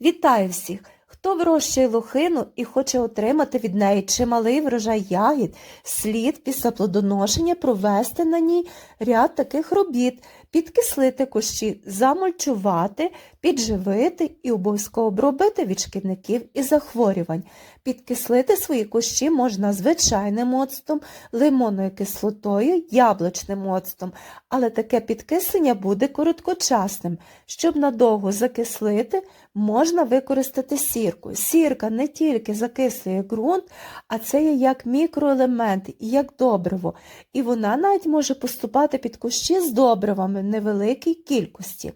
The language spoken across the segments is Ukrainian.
Вітаю всіх! Хто вирощує лохину і хоче отримати від неї чималий врожай ягід, слід після плодоношення провести на ній ряд таких робіт, підкислити кущі, замульчувати, підживити і обов'язково обробити від шкідників і захворювань. Підкислити свої кущі можна звичайним оцтом, лимонною кислотою, яблучним оцтом, але таке підкислення буде короткочасним. Щоб надовго закислити, можна використати сірку. Сірка не тільки закислює ґрунт, а це є як мікроелемент, і як добриво, і вона навіть може поступати під кущі з добривами невеликій кількості.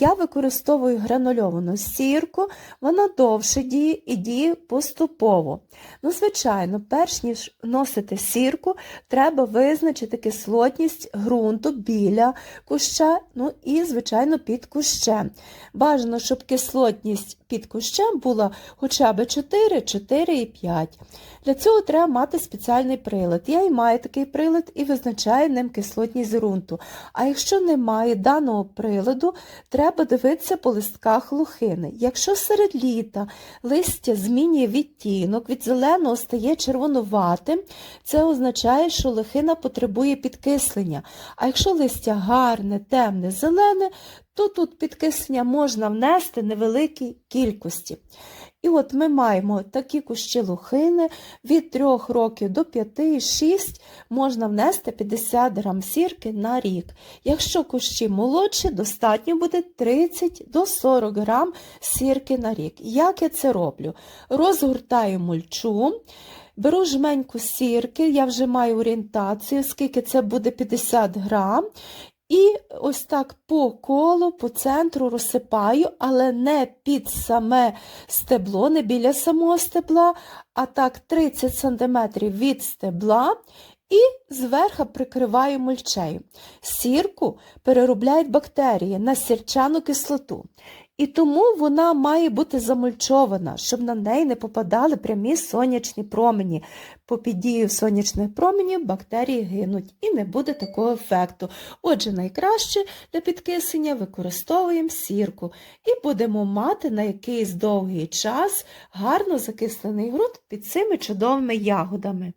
Я використовую гранульовану сірку, вона довше діє і діє поступово. Ну, звичайно, перш ніж вносити сірку, треба визначити кислотність ґрунту біля куща, ну і, звичайно, під кущем. Бажано, щоб кислотність під кущем була хоча б 4, 4 і 5. Для цього треба мати спеціальний прилад. Я і маю такий прилад і визначаю ним кислотність ґрунту. А якщо немає даного приладу, треба дивитися по листках лохини. Якщо серед літа листя змінює відтінок, від зеленого стає червонуватим, це означає, що лохина потребує підкислення. А якщо листя гарне, темне, зелене, то тут підкислення можна внести невеликій кількості. І от ми маємо такі кущі лохини від 3 років до 5-6 можна внести 50 грам сірки на рік. Якщо кущі молодші, достатньо буде 30 до 40 грам сірки на рік. Як я це роблю? Розгортаю мульчу. Беру жменьку сірки, я вже маю орієнтацію, скільки це буде 50 грам, і ось так по колу, по центру розсипаю, але не під саме стебло, не біля самого стебла, а так 30 см від стебла. І зверху прикриваю мульчею. Сірку переробляють бактерії на сірчану кислоту. І тому вона має бути замульчована, щоб на неї не попадали прямі сонячні промені. По піддію сонячних променів бактерії гинуть і не буде такого ефекту. Отже, найкраще для підкислення використовуємо сірку і будемо мати на якийсь довгий час гарно закислений ґрунт під цими чудовими ягодами.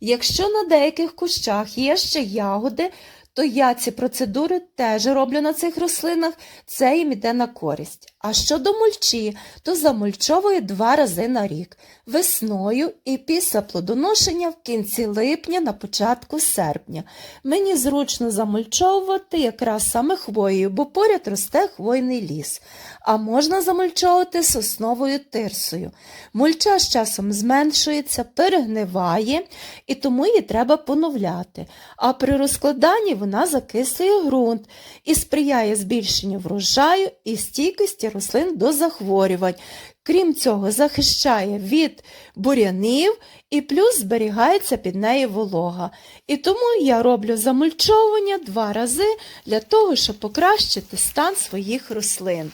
Якщо на деяких кущах є ще ягоди, то я ці процедури теж роблю на цих рослинах, це їм іде на користь. А щодо мульчі, то замульчовую два рази на рік весною і після плодоношення в кінці липня на початку серпня. Мені зручно замульчовувати якраз саме хвоєю, бо поряд росте хвойний ліс. А можна замульчовувати сосновою тирсою. Мульча з часом зменшується, перегниває, і тому її треба поновляти. А при розкладанні вона закислює ґрунт і сприяє збільшенню врожаю і стійкості рослин до захворювань. Крім цього, захищає від бурянів і плюс зберігається під неї волога. І тому я роблю замульчовування два рази для того, щоб покращити стан своїх рослин.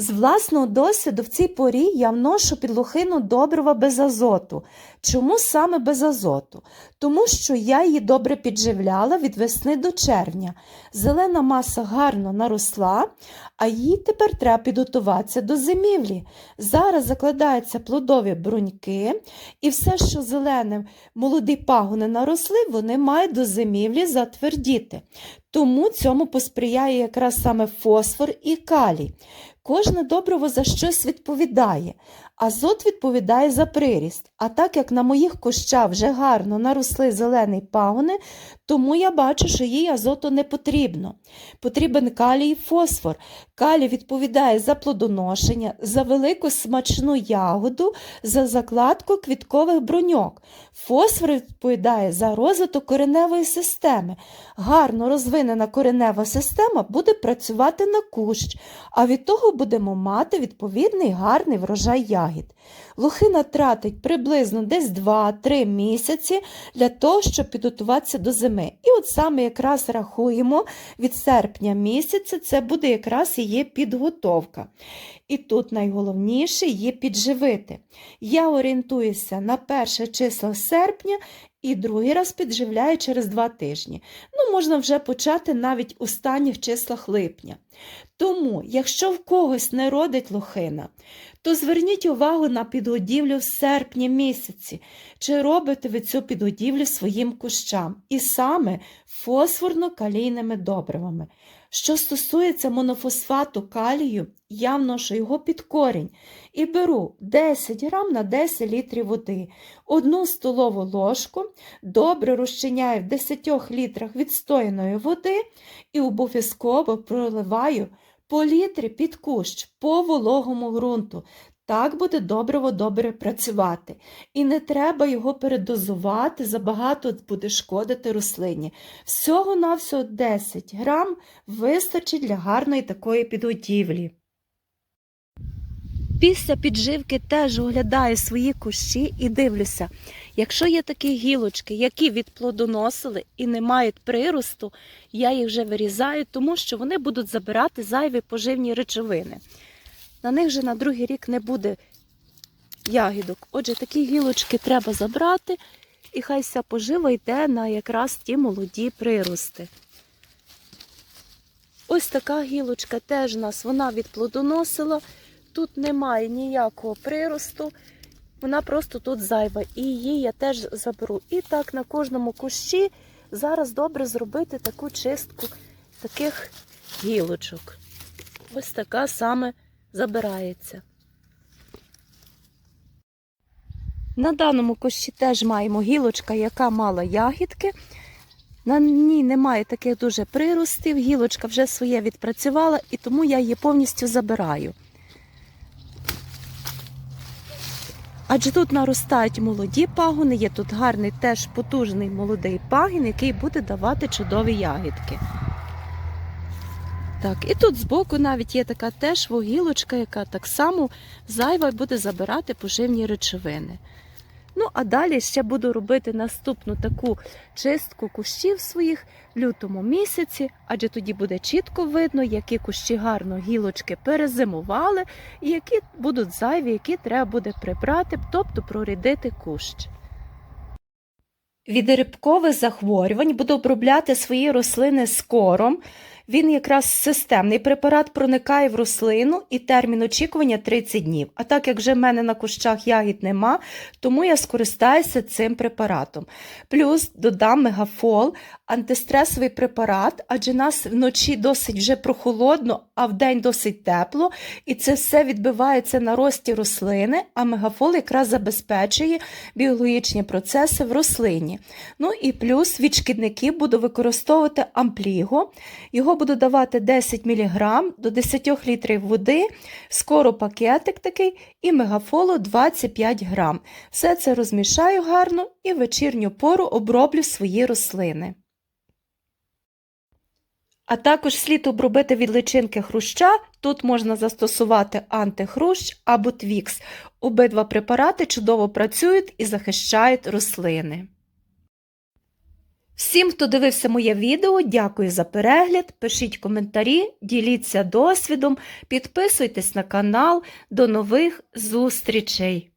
З власного досвіду в цій порі я вношу під лохину добрива без азоту. Чому саме без азоту? Тому що я її добре підживляла від весни до червня. Зелена маса гарно наросла, а їй тепер треба підготуватися до зимівлі. Зараз закладаються плодові бруньки, і все, що зелене, молоді пагони наросли, вони мають до зимівлі затвердіти. Тому цьому посприяє якраз саме фосфор і калій. Кожне добриво за щось відповідає. Азот відповідає за приріст. А так як на моїх кущах вже гарно наросли зелені пагони, тому я бачу, що їй азоту не потрібно. Потрібен калій і фосфор. Калій відповідає за плодоношення, за велику смачну ягоду, за закладку квіткових броньок. Фосфор відповідає за розвиток кореневої системи. Гарно розвинена коренева система буде працювати на кущ, а від того будемо мати відповідний гарний врожай ягід. Ягід. Лохина тратить приблизно десь 2-3 місяці для того, щоб підготуватися до зими. І от саме якраз рахуємо від серпня місяця, це буде якраз її підготовка. І тут найголовніше є підживити. Я орієнтуюся на перше число серпня і другий раз підживляю через два тижні. Ну, можна вже почати навіть у останніх числах липня. Тому, якщо в когось не родить лохина, то зверніть увагу на підгодівлю в серпні місяці, чи робите ви цю підгодівлю своїм кущам, і саме фосфорно-калійними добривами. Що стосується монофосфату калію, я вношу його під корінь і беру 10 грам на 10 літрів води, одну столову ложку, добре розчиняю в 10 літрах відстояної води і обов'язково проливаю по літрі під кущ по вологому ґрунту. Так буде добриво добре працювати. І не треба його передозувати, забагато буде шкодити рослині. Всього-навсього 10 грам вистачить для гарної такої підготівлі. Після підживки теж оглядаю свої кущі і дивлюся, якщо є такі гілочки, які відплодоносили і не мають приросту, я їх вже вирізаю, тому що вони будуть забирати зайві поживні речовини. На них вже на другий рік не буде ягідок. Отже, такі гілочки треба забрати, і хай вся пожива йде на якраз ті молоді прирости. Ось така гілочка теж у нас вона відплодоносила. Тут немає ніякого приросту, вона просто тут зайва. І її я теж заберу. І так на кожному кущі зараз добре зробити таку чистку таких гілочок. Ось така саме забирається. На даному кущі теж маємо гілочка, яка мала ягідки. На ній немає таких дуже приростів, гілочка вже своє відпрацювала, і тому я її повністю забираю. Адже тут наростають молоді пагони, є тут гарний теж потужний молодий пагін, який буде давати чудові ягідки. Так, і тут збоку навіть є така теж вугілочка, яка так само зайва буде забирати поживні речовини. Ну, а далі ще буду робити наступну таку чистку кущів своїх в лютому місяці, адже тоді буде чітко видно, які кущі гарно гілочки перезимували, і які будуть зайві, які треба буде прибрати, тобто прорідити кущ. Від рибкових захворювань буду обробляти свої рослини з кором. Він якраз системний препарат проникає в рослину і термін очікування 30 днів. А так як вже в мене на кущах ягід нема, тому я скористаюся цим препаратом. Плюс додам мегафол, антистресовий препарат, адже нас вночі досить вже прохолодно, а вдень досить тепло. І це все відбивається на рості рослини, а мегафол якраз забезпечує біологічні процеси в рослині. Ну і плюс від шкідників буду використовувати ампліго. Його буду давати 10 мг до 10 літрів води, скоро пакетик такий і мегафолу 25 грам. Все це розмішаю гарно і в вечірню пору оброблю свої рослини. А також слід обробити від личинки хруща. Тут можна застосувати антихрущ або твікс. Обидва препарати чудово працюють і захищають рослини. Всім, хто дивився моє відео, дякую за перегляд. Пишіть коментарі, діліться досвідом, підписуйтесь на канал. До нових зустрічей!